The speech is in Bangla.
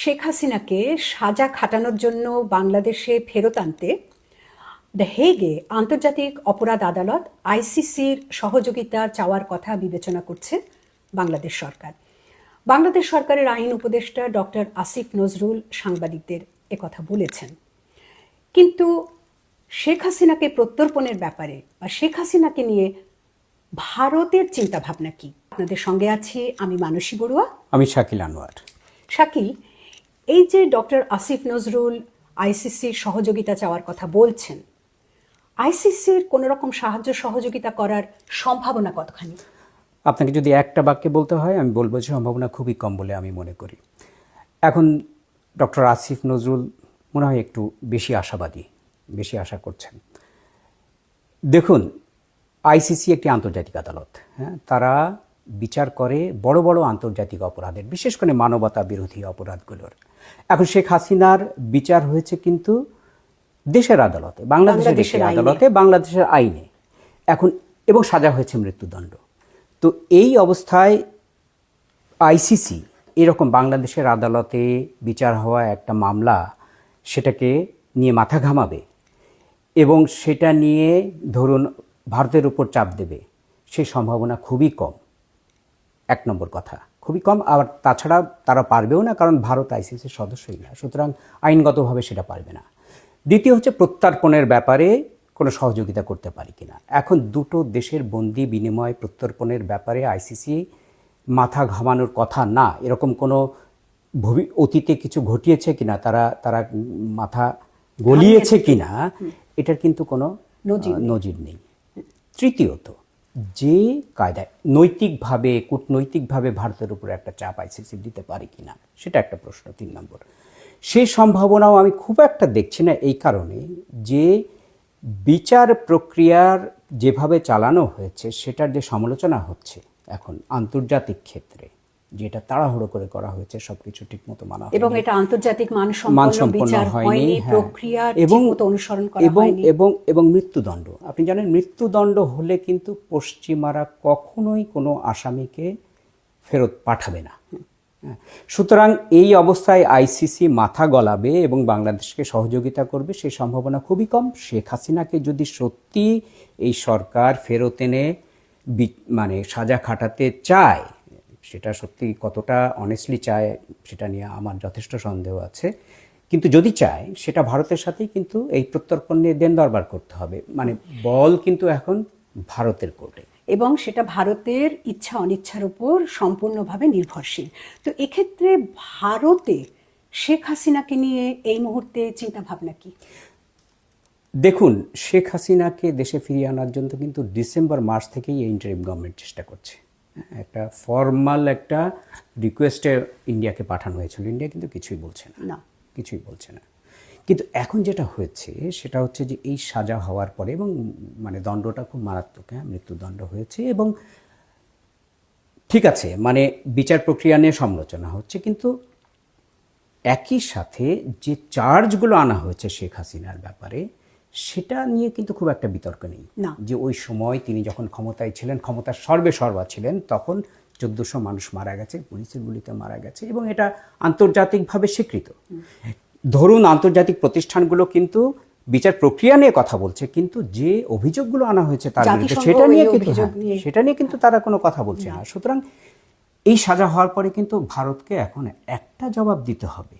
শেখ হাসিনাকে সাজা খাটানোর জন্য বাংলাদেশে ফেরত আনতে দ্য হেগে আন্তর্জাতিক অপরাধ আদালত আইসিসির সহযোগিতা চাওয়ার কথা বিবেচনা করছে বাংলাদেশ সরকার। বাংলাদেশ সরকারের আইন উপদেষ্টা ডক্টর আসিফ নজরুল সাংবাদিকদের একথা বলেছেন। কিন্তু শেখ হাসিনাকে প্রত্যর্পণের ব্যাপারে বা শেখ হাসিনাকে নিয়ে ভারতের চিন্তা ভাবনা কি? আপনাদের সঙ্গে আছি আমি মানসী বড়ুয়া। আমি শাকিল আনোয়ার। শাকিল এই যে ডক্টর আসিফ নজরুল আইসিসির সহযোগিতা চাওয়ার কথা বলছেন আইসিসির কোনো রকম সাহায্য সহযোগিতা করার সম্ভাবনা কতখানি? আপনাকে যদি একটা বাক্যে বলতে হয়, আমি বলব যে সম্ভাবনা খুবই কম বলে আমি মনে করি। এখন ডক্টর আসিফ নজরুল মনে হয় একটু বেশি আশাবাদী, বেশি আশা করছেন। দেখুন, আইসিসি একটি আন্তর্জাতিক আদালত হ্যাঁ? তারা বিচার করে বড় বড় আন্তর্জাতিক অপরাধের, বিশেষ করে মানবতা বিরোধী অপরাধগুলোর। এখন শেখ হাসিনার বিচার হয়েছে কিন্তু দেশের আদালতে বাংলাদেশের দেশের আদালতে বাংলাদেশের আইনে। এখন এবং সাজা হয়েছে মৃত্যুদণ্ড। তো এই অবস্থায় আইসিসি এরকম বাংলাদেশের আদালতে বিচার হওয়া একটা মামলা সেটাকে নিয়ে মাথা ঘামাবে এবং সেটা নিয়ে ধরুন ভারতের উপর চাপ দেবে সেই সম্ভাবনা খুবই কম। এক নম্বর কথা। খুবই কম আর তাছাড়া তারা পারবেও না কারণ ভারত আইসিসির সদস্যই না। সুতরাং আইনগতভাবে সেটা পারবে না। দ্বিতীয় হচ্ছে প্রত্যর্পণের ব্যাপারে কোনো সহযোগিতা করতে পারি কিনা। এখন দুটো দেশের বন্দি বিনিময় প্রত্যর্পণের ব্যাপারে আইসিসি মাথা ঘামানোর কথা না। এরকম কোনো ভবি অতীতে কিছু ঘটিয়েছে কিনা তারা তারা মাথা গলিয়েছে কিনা এটার কিন্তু কোনো নজির নজির নেই। তৃতীয়ত যে কায়দায় নৈতিকভাবে, কূটনৈতিকভাবে ভারতের উপরে একটা চাপ আইসিসি দিতে পারে কি না সেটা একটা প্রশ্ন, তিন নম্বর। সেই সম্ভাবনাও আমি খুব একটা দেখছি না এই কারণে যে বিচার প্রক্রিয়ার যেভাবে চালানো হয়েছে, সেটার যে সমালোচনা হচ্ছে এখন আন্তর্জাতিক ক্ষেত্রে যেটা তাড়াহুড়ো করে করা হয়েছে সবকিছু ঠিকমতো মানা হয়নি। এবং এটা আন্তর্জাতিক মানসম্পন্ন হয়নি হ্যাঁ। প্রক্রিয়ার এবং অনুসরণ করা এবং হয়নি এবং এবং মৃত্যুদণ্ড আপনি জানেন মৃত্যুদণ্ড হলে কিন্তু পশ্চিমারা কখনোই কোনো আসামিকে ফেরত পাঠাবে না হ্যাঁ। সুতরাং এই অবস্থায় আইসিসি মাথা গলাবে এবং বাংলাদেশকে সহযোগিতা করবে সেই সম্ভাবনা খুবই কম শেখ হাসিনাকে যদি সত্যি এই সরকার ফেরত এনে মানে সাজা খাটাতে চায় সেটা সত্যি কতটা অনেস্টলি চায় সেটা নিয়ে আমার যথেষ্ট সন্দেহ আছে। কিন্তু যদি চায় সেটা ভারতের সাথেই কিন্তু এই প্রত্যর্পণ নিয়ে দেন দরবার করতে হবে। মানে বল কিন্তু এখন ভারতের কোর্টে। এবং সেটা ভারতের ইচ্ছা অনিচ্ছার উপর সম্পূর্ণভাবে নির্ভরশীল। তো এক্ষেত্রে ভারতে শেখ হাসিনাকে নিয়ে এই মুহূর্তে চিন্তা ভাবনা কি? দেখুন শেখ হাসিনাকে দেশে ফিরিয়ে আনার জন্য কিন্তু ডিসেম্বর মাস থেকেই এই ইন্টারিম গভর্নমেন্ট চেষ্টা করছে। একটা ফর্মাল একটা রিকোয়েস্টে ইন্ডিয়াকে পাঠানো হয়েছিল। ইন্ডিয়া কিন্তু কিছুই বলছে না। না। কিছুই বলছে না। কিন্তু এখন যেটা হয়েছে সেটা হচ্ছে যে এই সাজা হওয়ার পরে এবং মানে দণ্ডটা খুব মারাত্মক হ্যাঁ মৃত্যুদণ্ড হয়েছে এবং ঠিক আছে মানে বিচার প্রক্রিয়া নিয়ে সমালোচনা হচ্ছে কিন্তু একই সাথে যে চার্জগুলো আনা হয়েছে শেখ হাসিনার ব্যাপারে সেটা নিয়ে কিন্তু খুব একটা বিতর্ক নেই। না। যে ওই সময় তিনি যখন ক্ষমতায় ছিলেন ক্ষমতার সর্বে সর্বা ছিলেন তখন চোদ্দশো মানুষ মারা গেছে পুলিশের গুলিতে মারা গেছে এবং এটা আন্তর্জাতিকভাবে স্বীকৃত। ধরুন আন্তর্জাতিক প্রতিষ্ঠানগুলো কিন্তু বিচার প্রক্রিয়া নিয়ে কথা বলছে কিন্তু যে অভিযোগগুলো আনা হয়েছে তার বিরুদ্ধে সেটা নিয়ে কিন্তু হ্যাঁ, সেটা নিয়ে কিন্তু তারা কোনো কথা বলছে না। সুতরাং এই সাজা হওয়ার পরে কিন্তু ভারতকে এখন একটা জবাব দিতে হবে।